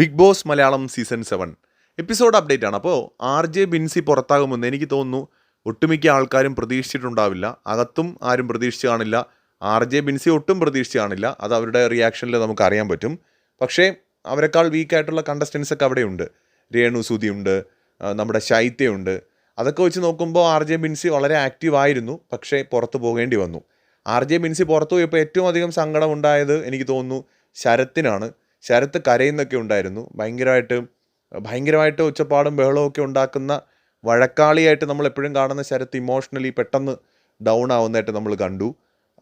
Big Boss Malayalam season seven. Episode update ആണ്. അപ്പോൾ R J Binsi പുറത്താകുമെന്ന് എനിക്ക് തോന്നുന്നു. ഒട്ടുമിക്ക ആൾക്കാരും പ്രതീക്ഷിച്ചിട്ടുണ്ടാവില്ല. അകത്തും ആരും പ്രതീക്ഷിച്ച് കാണില്ല. ആർ ജെ ബിൻസി ഒട്ടും പ്രതീക്ഷിച്ച് കാണില്ല. അത് അവരുടെ റിയാക്ഷനിൽ നമുക്ക് അറിയാൻ പറ്റും. പക്ഷേ അവരെക്കാൾ വീക്കായിട്ടുള്ള കണ്ടസ്റ്റൻസ് ഒക്കെ അവിടെയുണ്ട്. രേണു സുതിയുണ്ട് നമ്മുടെ ശൈത്യയുണ്ട് അതൊക്കെ വെച്ച് നോക്കുമ്പോൾ ആർ ജെ ബിൻസി വളരെ ആക്റ്റീവ് ആയിരുന്നു. പക്ഷേ പുറത്ത് പോകേണ്ടി വന്നു. ആർ ജെ ബിൻസി പുറത്തു പോയപ്പോൾ ഏറ്റവും അധികം സങ്കടം ഉണ്ടായത് എനിക്ക് തോന്നുന്നു ശരത്തിനാണ്. ശരത്ത് കരയുന്നൊക്കെ ഉണ്ടായിരുന്നു. ഭയങ്കരമായിട്ട് ഭയങ്കരമായിട്ട് ഒച്ചപ്പാടും ബഹളവും ഒക്കെ ഉണ്ടാക്കുന്ന വഴക്കാളിയായിട്ട് നമ്മൾ എപ്പോഴും കാണുന്ന ശരത്ത് ഇമോഷണലി പെട്ടെന്ന് ഡൗൺ ആവുന്നതായിട്ട് നമ്മൾ കണ്ടു.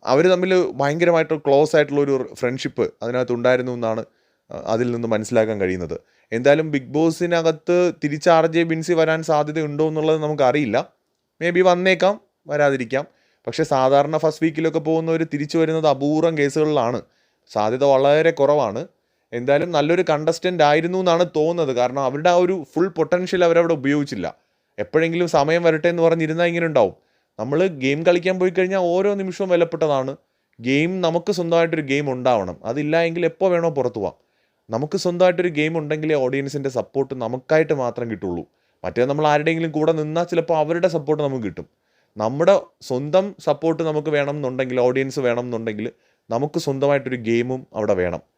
അവർ തമ്മിൽ ഭയങ്കരമായിട്ട് ക്ലോസ് ആയിട്ടുള്ള ഒരു ഫ്രണ്ട്ഷിപ്പ് അതിനകത്ത് ഉണ്ടായിരുന്നു എന്നാണ് അതിൽ നിന്ന് മനസ്സിലാക്കാൻ കഴിയുന്നത്. എന്തായാലും ബിഗ് ബോസിനകത്ത് തിരിച്ച് ആർ ജെ ബിൻസി വരാൻ സാധ്യതയുണ്ടോ എന്നുള്ളത് നമുക്കറിയില്ല മേ ബി വന്നേക്കാം വരാതിരിക്കാം. പക്ഷേ സാധാരണ ഫസ്റ്റ് വീക്കിലൊക്കെ പോകുന്നവർ തിരിച്ചു വരുന്നത് അപൂർവം കേസുകളിലാണ് സാധ്യത വളരെ കുറവാണ്. എന്തായാലും നല്ലൊരു കണ്ടസ്റ്റന്റ് ആയിരുന്നു എന്നാണ് തോന്നുന്നത്. കാരണം അവരുടെ ആ ഒരു ഫുൾ പൊട്ടൻഷ്യൽ അവരവിടെ ഉപയോഗിച്ചില്ല. എപ്പോഴെങ്കിലും സമയം വരട്ടെ എന്ന് പറഞ്ഞിരുന്നാൽ ഇങ്ങനെ ഉണ്ടാവും. നമ്മൾ ഗെയിം കളിക്കാൻ പോയി കഴിഞ്ഞാൽ ഓരോ നിമിഷവും വിലപ്പെട്ടതാണ്. ഗെയിം നമുക്ക് സ്വന്തമായിട്ടൊരു ഗെയിം ഉണ്ടാവണം. അതില്ല എങ്കിൽ എപ്പോൾ വേണോ പുറത്തു പോവാം. നമുക്ക് സ്വന്തമായിട്ടൊരു ഗെയിം ഉണ്ടെങ്കിലേ ഓഡിയൻസിന്റെ സപ്പോർട്ട് നമുക്കായിട്ട് മാത്രം കിട്ടുള്ളൂ. മറ്റേ നമ്മൾ ആരുടെയെങ്കിലും കൂടെ നിന്നാൽ ചിലപ്പോൾ അവരുടെ സപ്പോർട്ട് നമുക്ക് കിട്ടും. നമ്മുടെ സ്വന്തം സപ്പോർട്ട് നമുക്ക് വേണം എന്നുണ്ടെങ്കിൽ ഓഡിയൻസ് വേണം എന്നുണ്ടെങ്കിൽ നമുക്ക് സ്വന്തമായിട്ടൊരു ഗെയിമും അവിടെ വേണം.